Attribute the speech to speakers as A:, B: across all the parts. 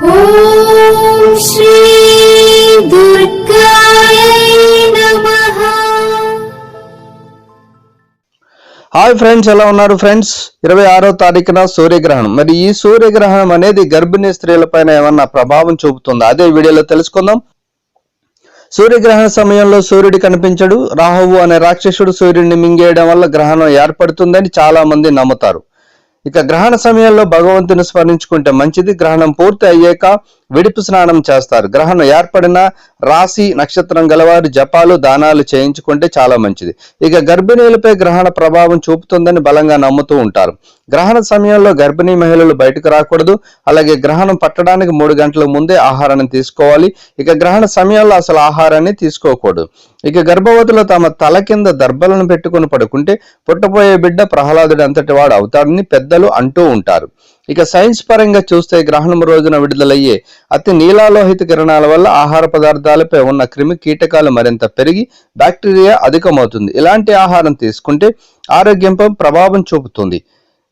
A: Hi friends ఎలా ఉన్నారు friends? ఇరవై ఆరో తారీఖున సూర్యగ్రహణం. మరి ఈ సూర్యగ్రహణం అనేది గర్భిణీ స్త్రీలపైన ఏమన్నా ప్రభావం చూపుతుందా? అదే వీడియోలో తెలుసుకుందాం. సూర్యగ్రహణ సమయంలో సూర్యుడు కనిపించడు. రాహువు అనే రాక్షసుడు సూర్యుడిని మింగేయడం వల్ల గ్రహణం ఏర్పడుతుందని చాలా మంది నమ్ముతారు. ఇక గ్రహణ సమయంలో భగవంతుని స్మరించుకుంటే మంచిది. గ్రహణం పూర్తి అయ్యాక విడుపు స్నానం చేస్తారు. గ్రహణం ఏర్పడిన రాశి నక్షత్రం గలవారు జపాలు దానాలు చేయించుకుంటే చాలా మంచిది. ఇక గర్భిణీలపై గ్రహణ ప్రభావం చూపుతుందని బలంగా నమ్ముతూ ఉంటారు. గ్రహణ సమయంలో గర్భిణీ మహిళలు బయటకు రాకూడదు. అలాగే గ్రహణం పట్టడానికి మూడు గంటల ముందే ఆహారాన్ని తీసుకోవాలి. ఇక గ్రహణ సమయంలో అసలు ఆహారాన్ని తీసుకోకూడదు. ఇక గర్భవతులు తమ తల కింద దర్భలను పెట్టుకుని పడుకుంటే పుట్టబోయే బిడ్డ ప్రహ్లాదుడు అంతటి వాడు అవుతాడని పెద్దలు అంటూ ఉంటారు. ఇక సైన్స్ పరంగా చూస్తే గ్రహణం రోజున విడుదలయ్యే అతి నీలాలోహిత కిరణాల వల్ల ఆహార పదార్థాలపై ఉన్న క్రిమి కీటకాలు మరింత పెరిగి బ్యాక్టీరియా అధికమవుతుంది. ఇలాంటి ఆహారం తీసుకుంటే ఆరోగ్యంపై ప్రభావం చూపుతుంది.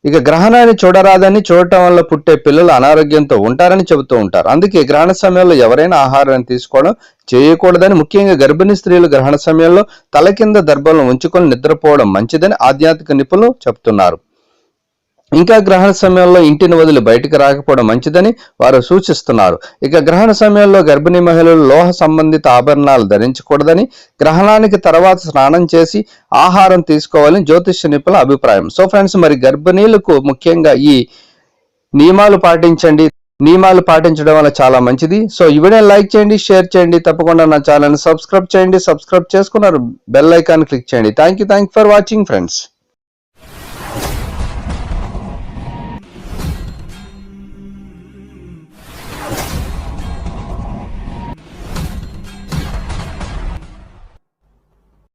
A: ఇక గ్రహణాన్ని చూడరాదని చూడటం వల్ల పుట్టే పిల్లలు అనారోగ్యంతో ఉంటారని చెబుతూ ఉంటారు. అందుకే గ్రహణ సమయంలో ఎవరైనా ఆహారాన్ని తీసుకోవడం చేయకూడదని ముఖ్యంగా గర్భిణీ స్త్రీలు గ్రహణ సమయంలో తల కింద దర్భలను ఉంచుకొని నిద్రపోవడం మంచిదని ఆధ్యాత్మిక నిపుణులు చెబుతున్నారు. ఇంకా గ్రహణ సమయంలో ఇంటిని వదిలి బయటకు రాకపోవడం మంచిదని వారు సూచిస్తున్నారు. ఇక గ్రహణ సమయంలో గర్భిణీ మహిళలు లోహ సంబంధిత ఆభరణాలు ధరించకూడదని గ్రహణానికి తర్వాత స్నానం చేసి ఆహారం తీసుకోవాలని జ్యోతిష్య నిపుణుల అభిప్రాయం. సో ఫ్రెండ్స్ మరి గర్భిణీలకు ముఖ్యంగా ఈ నియమాలు పాటించండి. నియమాలు పాటించడం వల్ల చాలా మంచిది. సో ఈ వీడియో లైక్ చేయండి షేర్ చేయండి తప్పకుండా నా ఛానల్ సబ్స్క్రైబ్ చేయండి. సబ్స్క్రైబ్ చేసుకున్నారు బెల్ ఐకాన్ క్లిక్ చేయండి. Thank you thank for watching friends.